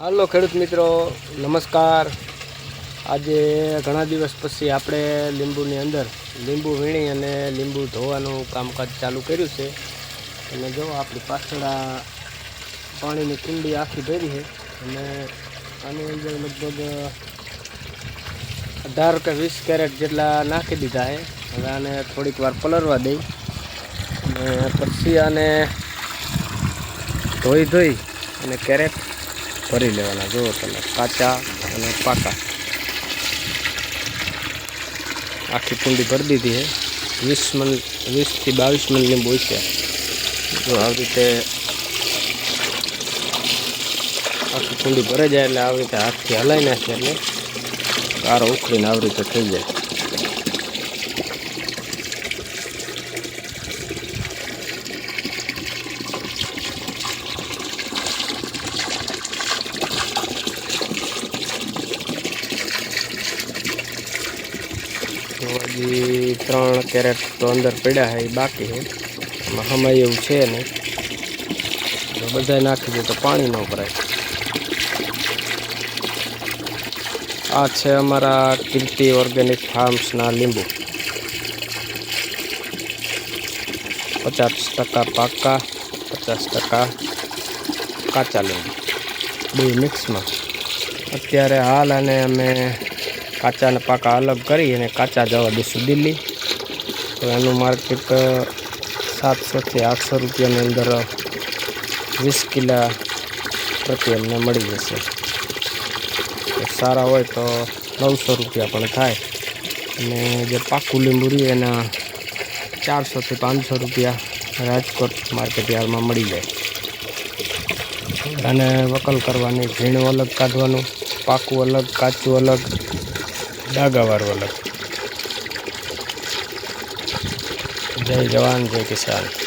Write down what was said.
હાલો ખેડૂત મિત્રો, નમસ્કાર. આજે ઘણા દિવસ પછી આપણે લીંબુની અંદર લીંબુ વીણી અને લીંબુ ધોવાનું કામકાજ ચાલુ કર્યું છે. અને જો આપણી પાછળ પાણીની કુંડી આખી ભરી છે અને આની અંદર લગભગ અઢાર કે વીસ કેરેટ જેટલા નાખી દીધા છે. હવે આને થોડીક વાર પલળવા દઈ અને પછી આને ધોઈ ધોઈ અને કેરેટ ભરી લેવાના. જુઓ તમે, કાચા અને પાકા. આખી કુંડી ભરી દીધી છે વીસ મન વીસથી બાવીસ મન લીંબુ છે. જો આવી રીતે આખી કુંડી ભરાઈ જાય એટલે આવી રીતે હાથથી હલાવી નાખીએ એટલે કારો ઉખડીને આવી રીતે થઈ જાય. તો હજી ત્રણ કેરેટ તો અંદર પડ્યા છે એ બાકી છે એમાં હમાય એવું છે નહીં. જો બધા નાખી દે તો પાણી ન ભરાય. આ છે અમારા કીર્તિ ઓર્ગેનિક ફાર્મ્સના લીંબુ. પચાસ ટકા પાકા, પચાસ ટકા કાચા લીંબુ. બે મિક્સમાં અત્યારે હાલ અને અમે કાચા અને પાકા અલગ કરી અને કાચા જવા દઈશું દિલ્હી. તો એનું માર્કેટ સાતસોથી આઠસો રૂપિયાની અંદર વીસ કિલા પ્રતિ અમને મળી જશે. સારા હોય તો નવસો રૂપિયા પણ થાય. અને જે પાકું લીંબુ રહી એના ચારસોથી પાંચસો રૂપિયા રાજકોટ માર્કેટ યાર્ડમાં મળી જાય. અને વકલ કરવાની, ઝીણું અલગ કાઢવાનું, પાકું અલગ, કાચું અલગ ડાગાવાળું અલગ જય જવાન જય કિસાન.